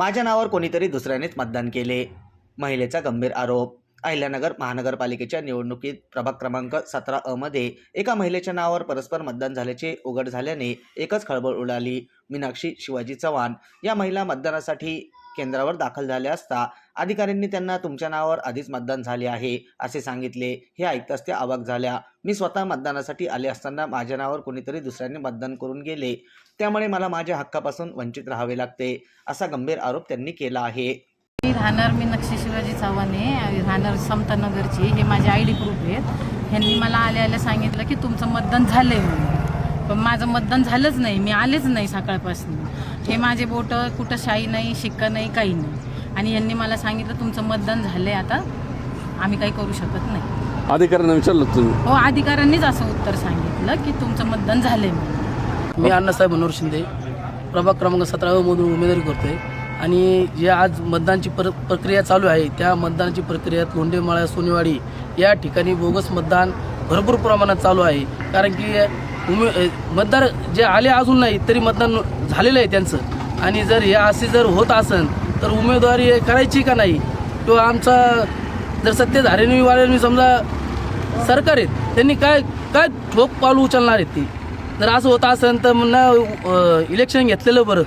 माझ्या नावावर कोणीतरी दुसऱ्यानेच मतदान केले. महिलेचा गंभीर आरोप. अहिल्यानगर महानगरपालिकेच्या निवडणुकीत प्रभाग क्रमांक सतरा अ मध्ये एका महिलेच्या नावावर परस्पर मतदान झाल्याचे उघड झाल्याने एकच खळबळ उडाली. मीनाक्षी शिवाजी चव्हाण या महिला मतदानासाठी केंद्रावर दाखल झाल्या असता अधिकाऱ्यांनी त्यांना तुमच्या नावावर आधीच मतदान झाले आहे असे सांगितले. हे ऐकताच त्या अवाक झाल्या. मी स्वतः मतदानासाठी आले असताना माझ्या नावावर कोणीतरी दुसऱ्याने मतदान करून गेले. त्यामुळे मला माझ्या हक्कापासून वंचित राहावे लागते असा गंभीर आरोप त्यांनी केला आहे. मी राहणार मी नक्षी शिवाजी चव्हाणे राहणार समतानगरची हे माझे आय डी प्रूफ आहेत. ह्यांनी मला आल्या आल्या सांगितलं की तुमचं मतदान झालं आहे म्हणून. पण माझं मतदान झालंच नाही मी आलेच नाही सकाळपासून. हे माझे बोटं कुठं शाई नाही शिक्का नाही काही नाही. आणि यांनी मला सांगितलं तुमचं मतदान झालं आहे आता आम्ही काही करू शकत नाही. अधिकाऱ्यांना विचारलं तुम्ही. हो अधिकाऱ्यांनीच असं उत्तर सांगितलं की तुमचं मतदान झालं आहे म्हणून. मी अण्णासाहेब मनोहर शिंदे प्रभाग क्रमांक सतरामधून उमेदवारी करतोय. आणि जे आज मतदानची पर प्रक्रिया चालू आहे त्या मतदानाची प्रक्रियात लोंढेमाळा सोनेवाडी या ठिकाणी बोगस मतदान भरपूर प्रमाणात चालू आहे. कारण की उमे मतदार जे आले अजून नाही तरी मतदान झालेलं आहे त्यांचं. आणि जर हे असे जर होत असेल तर उमेदवारी करायची का नाही? किंवा आमचा जर सत्तेधाऱ्यांनी वाढेल समजा सरकार आहेत त्यांनी काय काय ठोक पाऊल उचलणार आहेत ती? जर असं होत असेल तर मग ना इलेक्शन घेतलेलं बरं.